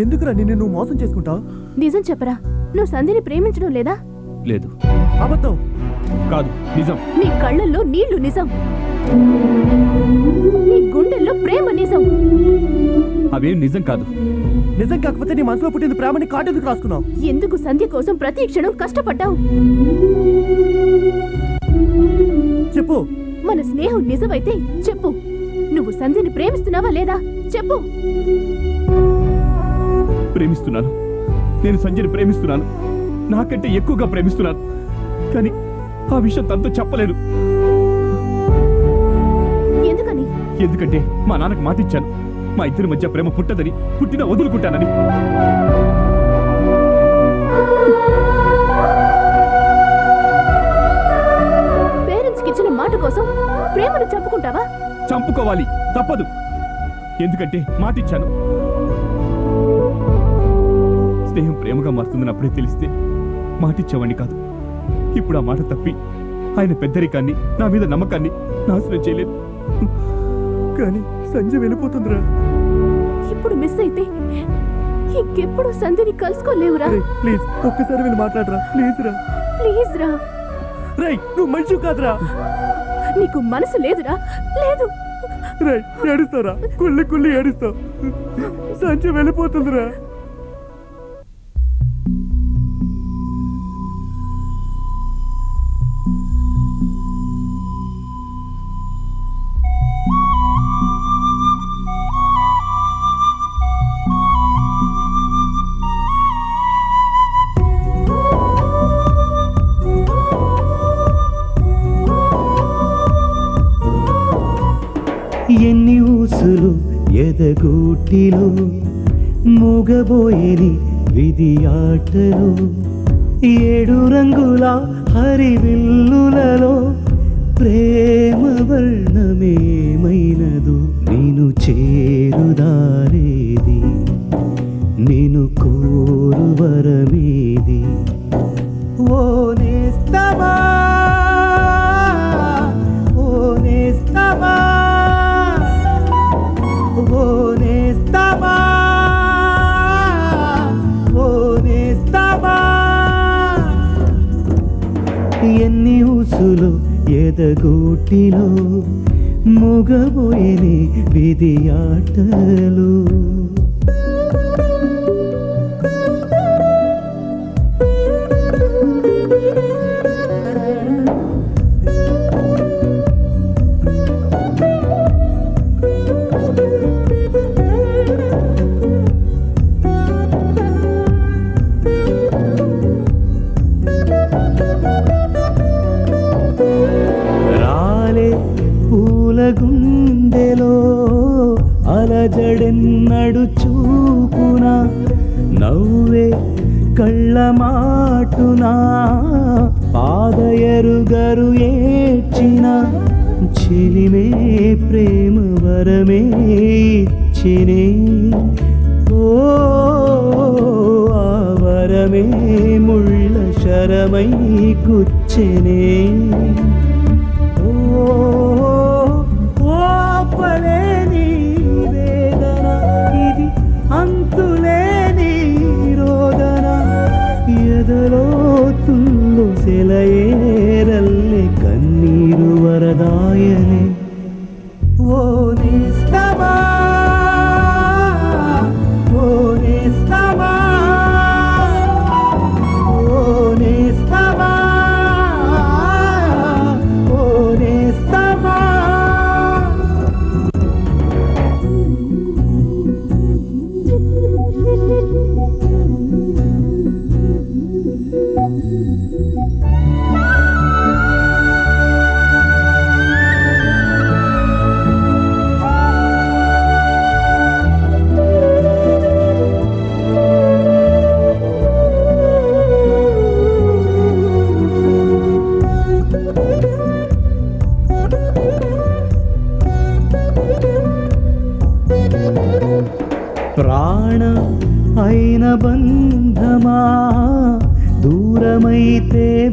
ఎందుకురా నిన్ను నువ్వు మోసం చేసుకుంటావు? నిజం చెప్పరా. నువ్వు సంధిని ప్రేమించడం లేదా? లేదు. అబద్ధం? కాదు నిజం. నీ కళ్ళల్లో నీళ్ళు నిజం. నీ గుండెల్లో ప్రేమ నిజం. అవేం నిజం కాదు. నిజం కాకపోతే నీ మనసులో పుట్టింది ప్రేమని కాటెందుకు రాసుకున్నావు? ఎందుకు సంధ్య కోసం ప్రతి క్షణం కష్టపడ్డావు? చెప్పు. మన స్నేహం నిజమైతే చెప్పు. నువ్వు సంధ్యని ప్రేమిస్తున్నావా లేదా? చెప్పు. ప్రేమిస్తున్నాను. నేను సంజయ్ని ప్రేమిస్తున్నాను. నాకంటే ఎక్కువగా ప్రేమిస్తున్నాను. కానీ ఆ విషయం తనతో చెప్పలేను ఎందుకని? ఎందుకంటే మా నాన్నకు మాటిచ్చాను మా ఇద్దరి మధ్య ప్రేమ పుట్టదని పుట్టినా వదులుకుంటానని. ఇచ్చిన మాట కోసం ప్రేమను చంపుకుంటావా? చంపుకోవాలి తప్పదు. ఎందుకంటే మాటిచ్చాను స్నేహం ప్రేమగా మారుతుందని అప్పుడే తెలిస్తే మాటిచ్చేవాడిని కాదు. ఇప్పుడు ఆ మాట తప్పి ఆయన పెద్దరికాన్ని నా మీద నమ్మకాన్ని నాశనం చేయలేదు. కానీ సంజయ్ వెళ్ళిపోతుందిరా. ఇప్పుడు మిస్ అయితే ఇంకెప్పుడు సంధిని కలుసుకోలేవురా? ప్లీజ్ ఒక్కసారి వెళ్ళి మాట్లాడరా. ప్లీజ్ రా. ప్లీజ్ రా. రేయ్ నువ్వు మనిషి కాదురా. నీకు మనసు లేదురా? లేదు. రేయ్ ఏడుస్తారా? కుళ్ళి కుళ్ళి ఏడుస్తావు సంజయ్ వెళ్ళిపోతుందిరా. ఎదగూటిలో మూగబోయేది విధి ఆటలు ఏడు రంగుల హరివిల్లులలో ప్రేమ ఎన్ని ఎదగూటిలో ముగబోయేని విధి ఆటలు గుండెలో అలజడెన్నడు చూపున నవ్వే కళ్ళ మాటున పాదయరుగరు ఏడ్చిన చెలిమే ప్రేమ వరమే ఇచ్చినే. ఓ ఆ వరమే ముళ్ళ శరమై గుచ్చెనే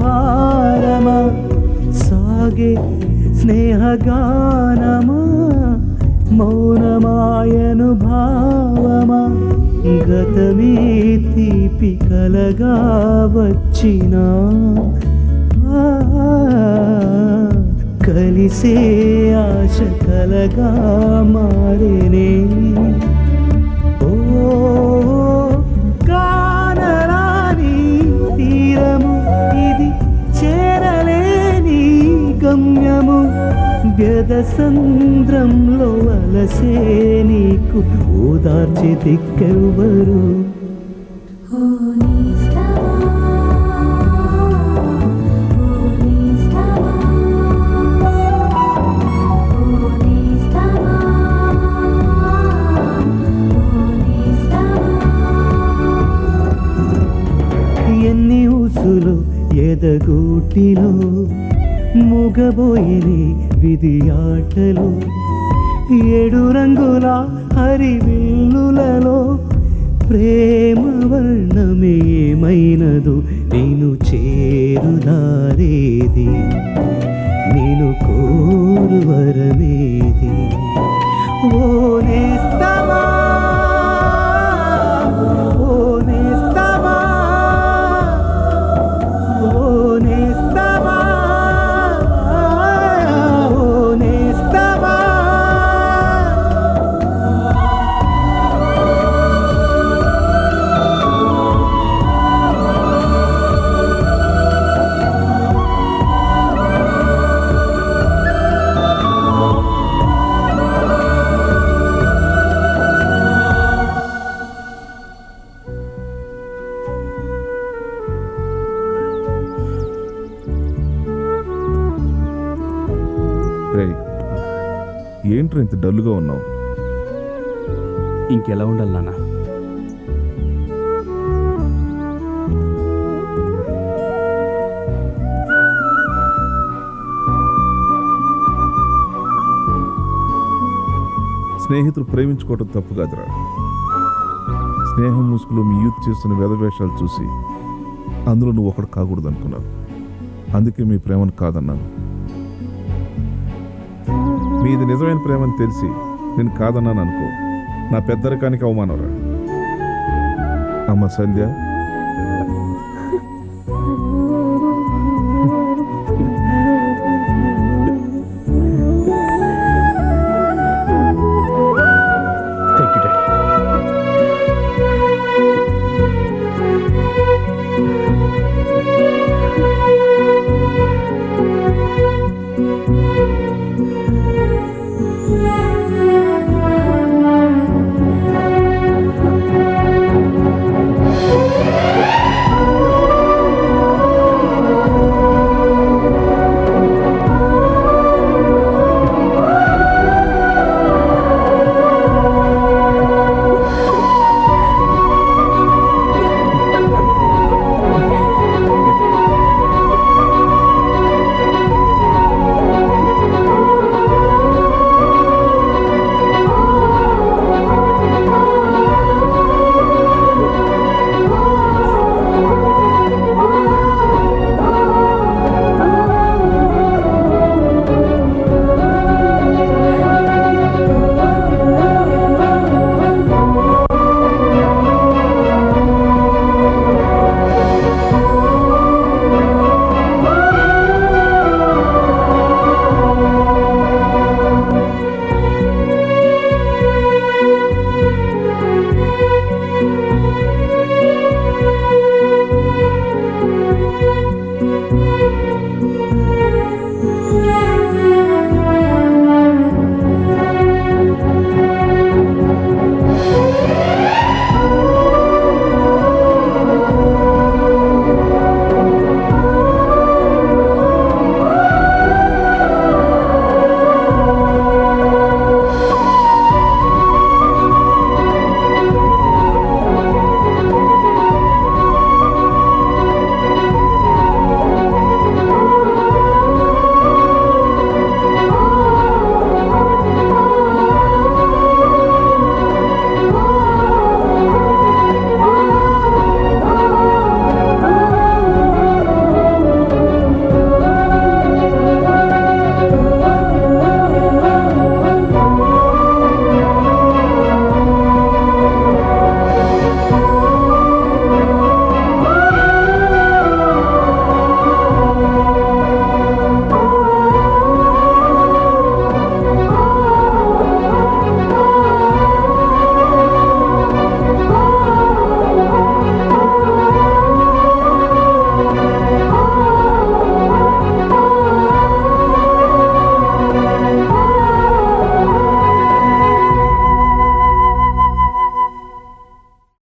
భారమా సాగే స్నేహగానమా మౌనమాయను భావమా గతమే తీపి కలగా వచ్చిన కలిసే ఆశ కలగా మారేనే ఓ వ్యధ సంద్రంలో అలసే నీకు ఓదార్చి దిక్కెవ్వరు. ఎన్ని ఊసులు ఎదగూటిలో మూగబోయిని విధి ఆటలు ఏడు రంగుల హరివిల్లులలో ప్రేమ వర్ణమేమైనదు నేను చేరుదారేది. నేను కోరు వరమేది. ఓ నేస్తా రేయ్ ఏంట్రా ఇంత డల్గా ఉన్నావు? ఇంకెలా ఉండాలి నాన్న? స్నేహితులు ప్రేమించుకోవటం తప్పు కాదురా. స్నేహం ముసుగులో మీ యూత్ చేస్తున్న వేషాలు చూసి అందులో నువ్వు ఒకడు కాకూడదు అనుకున్నాను అందుకే మీ ప్రేమను కాదన్నాను. మీది నిజమైన ప్రేమని తెలిసి నేను కాదన్నాను అనుకో నా పెద్దరికానికి అవమానరా అమ్మ సంధ్య